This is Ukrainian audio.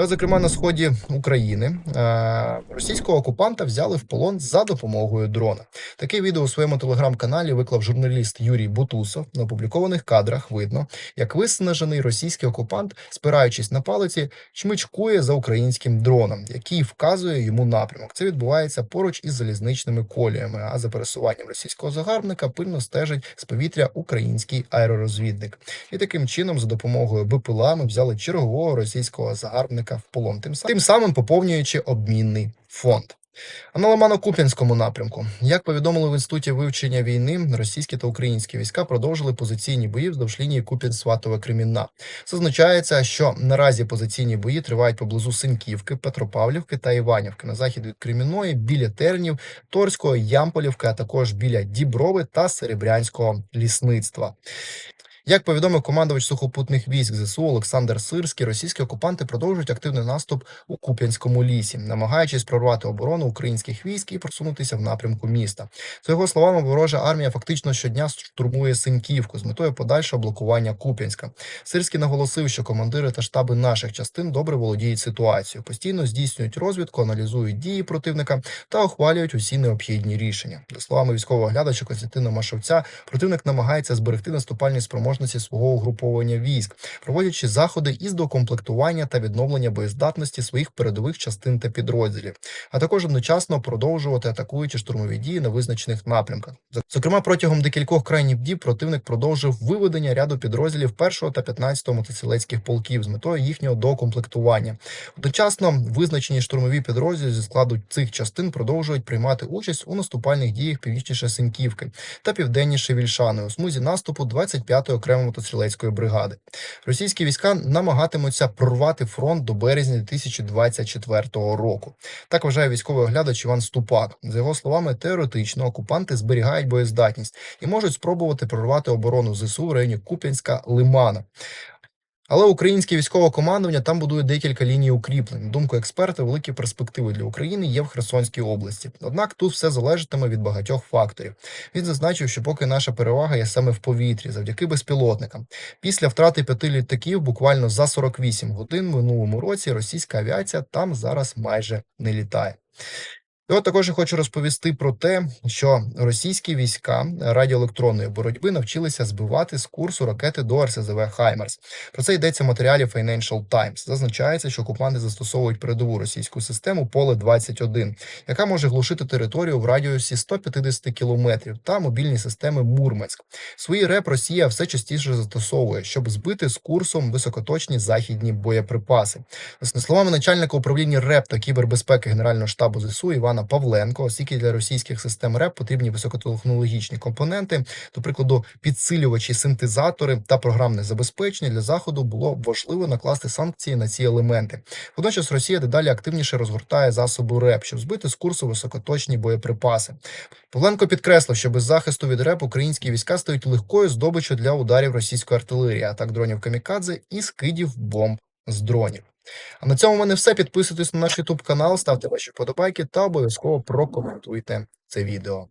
От, зокрема, на сході України е, російського окупанта взяли в полон за допомогою дрона. Таке відео у своєму телеграм-каналі виклав журналіст Юрій Бутусов. На опублікованих кадрах видно, як виснажений російський окупант, спираючись на палиці, чмичкує за українським дроном, який вказує йому напрямок. Це відбувається поруч із залізничними коліями. А за пересуванням російського загарбника пильно стежить з повітря український аеророзвідник. І таким чином, за допомогою БПЛА, ми взяли чергового російського загарбника в полон, тим, тим самим поповнюючи обмінний фонд. А на Лимано-Куп'янському напрямку, як повідомили в інституті вивчення війни, російські та українські війська продовжили позиційні бої вздовж лінії Куп'ян-Сватове Кремінна. Зазначається, що наразі позиційні бої тривають поблизу Синьківки, Петропавлівки та Іванівки на захід від Кремінної, біля Тернів, Торського, Ямполівки, а також біля Діброви та Серебрянського лісництва. Як повідомив командувач сухопутних військ ЗСУ Олександр Сирський, російські окупанти продовжують активний наступ у Куп'янському лісі, намагаючись прорвати оборону українських військ і просунутися в напрямку міста. За його словами, ворожа армія фактично щодня штурмує Синьківку з метою подальшого блокування Куп'янська. Сирський наголосив, що командири та штаби наших частин добре володіють ситуацією, постійно здійснюють розвідку, аналізують дії противника та ухвалюють усі необхідні рішення. За словами військового оглядача Костянтина Машовця, противник намагається зберегти наступальні спроможності свого угруповання військ, проводячи заходи із докомплектування та відновлення боєздатності своїх передових частин та підрозділів, а також одночасно продовжувати атакуючи штурмові дії на визначених напрямках. Зокрема, протягом декількох крайніх діб противник продовжив виведення ряду підрозділів 1 та 15 мотострілецьких полків з метою їхнього докомплектування. Одночасно визначені штурмові підрозділи зі складу цих частин продовжують приймати участь у наступальних діях північніше Синьківки та південніше Вільшани у смузі наступу 25-ї окремої мотострілецької бригади. Російські війська намагатимуться прорвати фронт до березня 2024 року. Так вважає військовий оглядач Іван Ступак. За його словами, теоретично окупанти зберігають боєздатність і можуть спробувати прорвати оборону ЗСУ в районі Куп'янська Лимана. Але українське військове командування там будує декілька ліній укріплень. На Думку експерта, великі перспективи для України є в Херсонській області. Однак тут все залежатиме від багатьох факторів. Він зазначив, що поки наша перевага є саме в повітрі, завдяки безпілотникам. Після втрати п'яти літаків, буквально за 48 годин минулому році, російська авіація там зараз майже не літає. І от також я хочу розповісти про те, що російські війська радіоелектронної боротьби навчилися збивати з курсу ракети до РСЗВ Хаймерс. Про це йдеться в матеріалі Financial Times. Зазначається, що окупанти застосовують передову російську систему поле 21 яка може глушити територію в радіусі 150 кілометрів, та мобільні системи Мурманськ. Свої реп Росія все частіше застосовує, щоб збити з курсом високоточні західні боєприпаси. За словами начальника управління РЕП та кібербезпеки Генерального штабу ЗСУ Івана Павленко, оскільки для російських систем РЕП потрібні високотехнологічні компоненти, до прикладу, підсилювачі, синтезатори та програмне забезпечення для заходу було важливо накласти санкції на ці елементи. Водночас Росія дедалі активніше розгортає засоби РЕП, щоб збити з курсу високоточні боєприпаси. Павленко підкреслив, що без захисту від РЕП українські війська стають легкою здобиччю для ударів російської артилерії, атак дронів камікадзе і скидів бомб з дронів. А на цьому в мене все. Підписуйтесь на наш YouTube канал, ставте ваші вподобайки та обов'язково прокоментуйте це відео.